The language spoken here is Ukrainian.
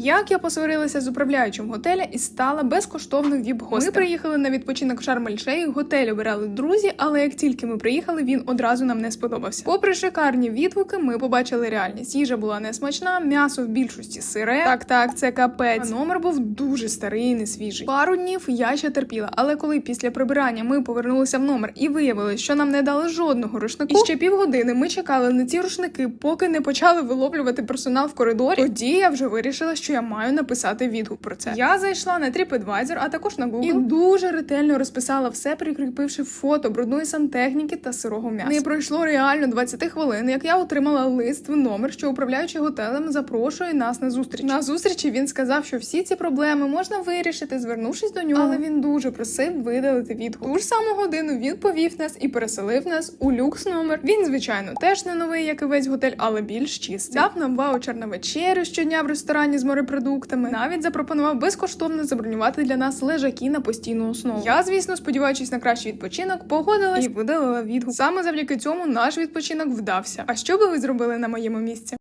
Як я посварилася з управляючим готеля і стала безкоштовним віп гостем Ми приїхали на відпочинок в Шарм-Ель-Шейх, Готель обирали друзі, але як тільки ми приїхали, він одразу нам не сподобався. Попри шикарні відгуки, ми побачили реальність. Їжа була несмачна, м'ясо в більшості сире. Так, так, це капець. А номер був дуже старий і несвіжий. Пару днів я ще терпіла, але коли після прибирання ми повернулися в номер і виявили, що нам не дали жодного рушнику, і ще півгодини ми чекали на ці рушники, поки не почали виловлювати персонал в коридорі. Тоді я вже вирішила, що я маю написати відгук про це. Я зайшла на TripAdvisor, а також на Google і дуже ретельно розписала все, прикріпивши фото брудної сантехніки та сирого м'яса. Не пройшло реально 20 хвилин, як я отримала лист в номер, що управляючий готелем запрошує нас на зустріч. На зустрічі він сказав, що всі ці проблеми можна вирішити, звернувшись до нього. Але він дуже просив видалити відгук. Ту ж саму годину він повів нас і переселив нас у люкс номер. Він, звичайно, теж не новий, як і весь готель, але більш чистий. Дав нам ваучер на вечерю щодня в ресторані з морепродуктами. Навіть запропонував безкоштовно забронювати для нас лежаки на постійну основу. Я, звісно, сподіваючись на кращий відпочинок, погодилась і видалила відгук. Саме завдяки цьому наш відпочинок вдався. А що би ви зробили на моєму місці?